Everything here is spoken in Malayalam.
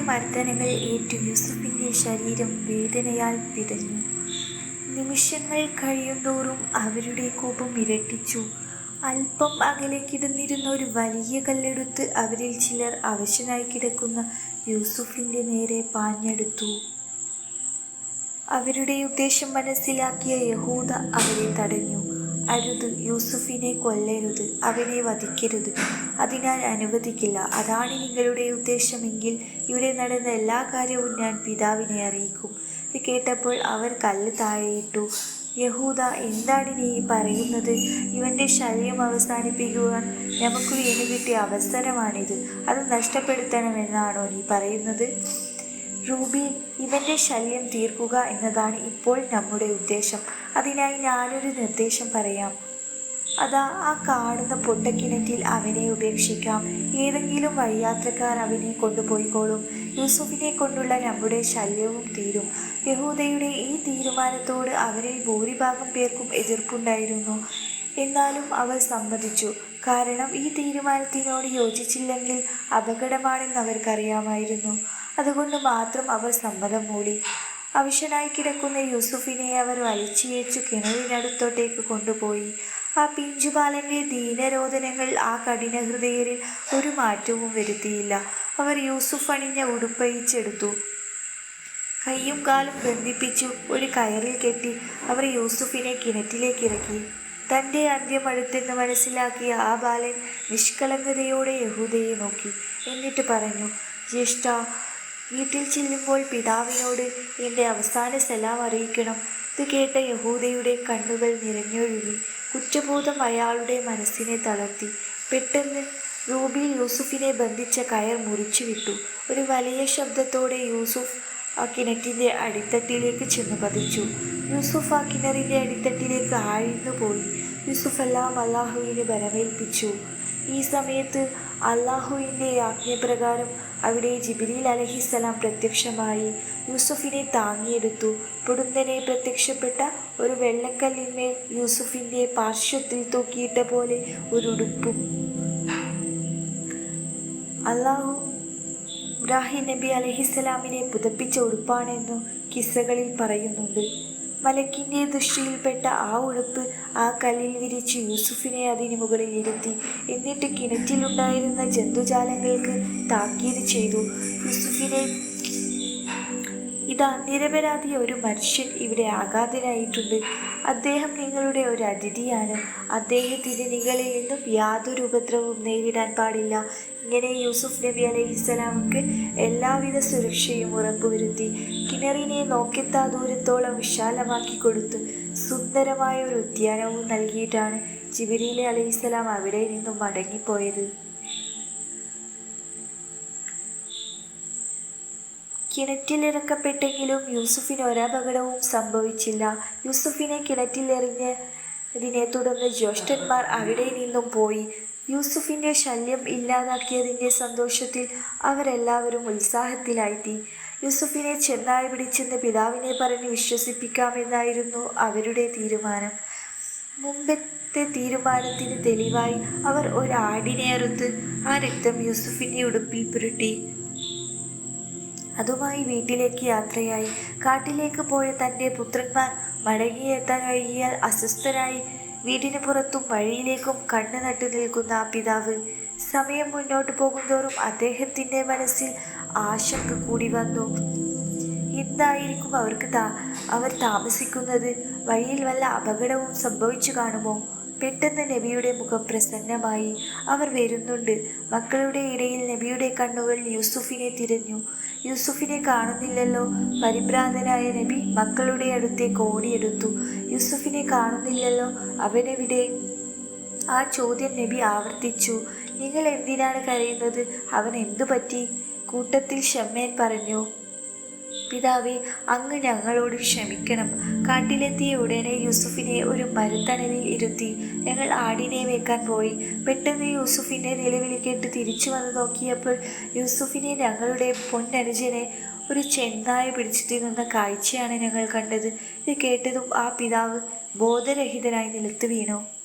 മർദ്ദനങ്ങൾ ഏറ്റു യൂസുഫിന്റെ ശരീരം വേദനയാൽ പിടഞ്ഞു. നിമിഷങ്ങൾ കഴിയുന്തോറും അവരുടെ കോപം ഇരട്ടിച്ചു. അല്പം അകലെ കിടന്നിരുന്ന ഒരു വലിയ കല്ലെടുത്ത് അവരിൽ ചിലർ അവശനായി കിടക്കുന്ന യൂസുഫിന്റെ നേരെ പാഞ്ഞെടുത്തു. അവരുടെ ഉദ്ദേശം മനസ്സിലാക്കിയ യഹൂദ അവരെ തടഞ്ഞു. അരുത്. യൂസുഫിനെ കൊല്ലരുത്. അവനെ വധിക്കരുത്. അതിനാൽ അനുവദിക്കില്ല. അതാണ് നിങ്ങളുടെ ഉദ്ദേശമെങ്കിൽ ഇവിടെ നടന്ന എല്ലാ കാര്യവും ഞാൻ പിതാവിനെ അറിയിക്കും. ഇത് കേട്ടപ്പോൾ അവർ കല്ല് താഴെയിട്ടു. യഹൂദ എന്താണ് നീ പറയുന്നത്? ഇവന്റെ ശല്യം അവസാനിപ്പിക്കുവാൻ നമുക്ക് വീണ് കിട്ടിയ അവസരമാണിത്. അത് നഷ്ടപ്പെടുത്തണമെന്നാണോ നീ പറയുന്നത്? റൂബി ഇവന്റെ ശല്യം തീർക്കുക എന്നതാണ് ഇപ്പോൾ നമ്മുടെ ഉദ്ദേശം. അതിനായി ഞാനൊരു നിർദ്ദേശം പറയാം. അതാ ആ കാണുന്ന പൊട്ടക്കിണറ്റിൽ അവനെ ഉപേക്ഷിക്കാം. ഏതെങ്കിലും വഴിയാത്രക്കാർ അവനെ കൊണ്ടുപോയിക്കോളും. യൂസുഫിനെ കൊണ്ടുള്ള നമ്മുടെ ശല്യവും തീരും. യഹൂദയുടെ ഈ തീരുമാനത്തോട് അവരിൽ ഭൂരിഭാഗം പേർക്കും എതിർപ്പുണ്ടായിരുന്നു. എന്നാലും അവർ സമ്മതിച്ചു. കാരണം ഈ തീരുമാനത്തിനോട് യോജിച്ചില്ലെങ്കിൽ അപകടമാണെന്ന് അവർക്കറിയാമായിരുന്നു. അതുകൊണ്ട് മാത്രം അവർ സമ്മതം മൂടി. അവശനായി കിടക്കുന്ന യൂസുഫിനെ അവർ വലിച്ചിയേച്ചു കിണറിനടുത്തോട്ടേക്ക് കൊണ്ടുപോയി. ആ പിഞ്ചുബാലന്റെ ദീനരോധനങ്ങൾ ആ കഠിന ഹൃദയരിൽ ഒരു മാറ്റവും വരുത്തിയില്ല. അവർ യൂസുഫ് അണിഞ്ഞ ഉടുപ്പയിച്ചെടുത്തു കൈയും കാലും ബന്ധിപ്പിച്ചു ഒരു കയറിൽ കെട്ടി അവർ യൂസുഫിനെ കിണറ്റിലേക്ക് ഇറക്കി തന്റെ അന്ത്യം അടുത്തെന്ന് മനസ്സിലാക്കിയ ആ ബാലൻ നിഷ്കളങ്കതയോടെ യഹൂദയെ നോക്കി. എന്നിട്ട് പറഞ്ഞു ജ്യേഷ്ഠ വീട്ടിൽ ചെല്ലുമ്പോൾ പിതാവിനോട് എന്റെ അവസാന സലാം അറിയിക്കണം ഇത് കേട്ട യഹൂദയുടെ കണ്ണുകൾ നിറഞ്ഞൊഴുകി. കുറ്റബോധം അയാളുടെ മനസ്സിനെ തളർത്തി. പെട്ടെന്ന് റൂബി യൂസുഫിനെ ബന്ധിച്ച കയർ മുറിച്ചു വിട്ടു ഒരു വലിയ ശബ്ദത്തോടെ യൂസുഫ് ആ കിണറ്റിന്റെ അടിത്തട്ടിലേക്ക് ചെന്ന് പതിച്ചു. യൂസുഫ് ആ കിണറിന്റെ അടിത്തട്ടിലേക്ക് ആഴ്ന്നു പോയി യൂസുഫ് എല്ലാം അള്ളാഹുവിനെ ബലമേൽപ്പിച്ചു. ഈ സമയത്ത് അള്ളാഹുവിന്റെ ആജ്ഞപ്രകാരം അവിടെ ജിബിലിൽ അലഹിസലാം പ്രത്യക്ഷമായി യൂസുഫിനെ താങ്ങിയെടുത്തു. പൊടുന്നനെ പ്രത്യക്ഷപ്പെട്ട ഒരു വെള്ളക്കല്ലിന്മേൽ യൂസുഫിന്റെ പാർശ്വത്തിൽ തൂക്കിയിട്ട പോലെ ഒരു ഉടുപ്പും. അള്ളാഹു ഇബ്രാഹിം നബി അലഹിസ്സലാമിനെ പുതപ്പിച്ച ഉടുപ്പാണെന്നു കിസ്സകളിൽ പറയുന്നുണ്ട്. മലക്കിന്റെ ദൃഷ്ടിയിൽപ്പെട്ട ആ ഉടുപ്പ് ആ കല്ലിൽ വിരിച്ച് യൂസുഫിനെ അതിന് മുകളിൽ ഇരുത്തി എന്നിട്ട് കിണറ്റിലുണ്ടായിരുന്ന ജന്തുജാലങ്ങൾക്ക് താക്കീത് ചെയ്തു. യൂസുഫിനെ ഇതാ നിരപരാധിയ ഒരു മനുഷ്യൻ ഇവിടെ ആഘാതനായിട്ടുണ്ട് അദ്ദേഹം നിങ്ങളുടെ ഒരു അതിഥിയാണ്. അദ്ദേഹത്തിന് നിങ്ങളിൽ നിന്നും യാതൊരു ഉപദ്രവവും നേരിടാൻ പാടില്ല. ഇങ്ങനെ യൂസുഫ് നബി അലൈഹിസ്സലാമക്ക് എല്ലാവിധ സുരക്ഷയും ഉറപ്പുവരുത്തി കിണറിനെ നോക്കെത്താ ദൂരത്തോളം വിശാലമാക്കി കൊടുത്തു. സുന്ദരമായ ഒരു ഉദ്യാനവും നൽകിയിട്ടാണ് ജിബിരിലെ അലൈഹിസ്സലാം അവിടെ നിന്നും മടങ്ങിപ്പോയത്. കിണറ്റിലിറക്കപ്പെട്ടെങ്കിലും യൂസുഫിന് ഒരപകടവും സംഭവിച്ചില്ല. യൂസുഫിനെ കിണറ്റിലെറിഞ്ഞതിനെ തുടർന്ന് ജ്യേഷ്ഠന്മാർ അവിടെ നിന്നും പോയി. യൂസുഫിന്റെ ശല്യം ഇല്ലാതാക്കിയതിന്റെ സന്തോഷത്തിൽ അവരെല്ലാവരും ഉത്സാഹത്തിലായിത്തി. യൂസുഫിനെ ചെന്നായി പിടിച്ചെന്ന് പിതാവിനെ പറഞ്ഞ് വിശ്വസിപ്പിക്കാമെന്നായിരുന്നു അവരുടെ തീരുമാനം. മുമ്പത്തെ തീരുമാനത്തിന് തെളിവായി അവർ ഒരാടിനെ അറുത്ത് ആ രക്തം യൂസുഫിന്റെ ഉടുപ്പിൽ പുരട്ടി. അതുമായി വീട്ടിലേക്ക് യാത്രയായി. കാട്ടിലേക്ക് പോയ തന്റെ പുത്രന്മാർ മടങ്ങിയെത്താൻ വൈകിയാൽ അസ്വസ്ഥരായി. വീടിന് പുറത്തും വഴിയിലേക്കും കണ്ണു നട്ടു നിൽക്കുന്ന ആ പിതാവ്. സമയം മുന്നോട്ട് പോകുന്തോറും അദ്ദേഹത്തിന്റെ മനസ്സിൽ ആശങ്ക കൂടി വന്നു. എന്തായിരിക്കും അവർക്ക് താ അവർ താമസിക്കുന്നത്? വഴിയിൽ വല്ല അപകടവും സംഭവിച്ചു കാണുമോ? പെട്ടെന്ന് നബിയുടെ മുഖം പ്രസന്നമായി. അവർ വരുന്നുണ്ട്. മക്കളുടെ ഇടയിൽ നബിയുടെ കണ്ണുകൾ യൂസുഫിനെ തിരഞ്ഞു. യൂസുഫിനെ കാണുന്നില്ലല്ലോ. പരിഭ്രാന്തനായ നബി മക്കളുടെ അടുത്തേക്ക് ഓടിയെടുത്തു. യൂസുഫിനെ കാണുന്നില്ലല്ലോ. അവനെവിടെ? ആ ചോദ്യം നബി ആവർത്തിച്ചു. നിങ്ങൾ എന്തിനാണ് കരയുന്നത്? അവൻ എന്തു പറ്റി? കൂട്ടത്തിൽ ഷമ്മേൻ പറഞ്ഞു പിതാവേ അങ്ങ് ഞങ്ങളോട് ക്ഷമിക്കണം. കാട്ടിലെത്തിയ ഉടനെ യൂസുഫിനെ ഒരു മരുത്തണലിൽ ഇരുത്തി. ഞങ്ങൾ ആടിനെ വെക്കാൻ പോയി. പെട്ടെന്ന് യൂസുഫിന്റെ നിലവിളി കേട്ട് തിരിച്ചു വന്ന് നോക്കിയപ്പോൾ യൂസുഫിനെ ഞങ്ങളുടെ പൊന്നനുജനെ ഒരു ചെന്നായ പിടിച്ചിട്ട് നിന്ന കാഴ്ചയാണ് ഞങ്ങൾ കണ്ടത്. ഇത് കേട്ടതും ആ പിതാവ് ബോധരഹിതനായി നിലത്ത് വീണു.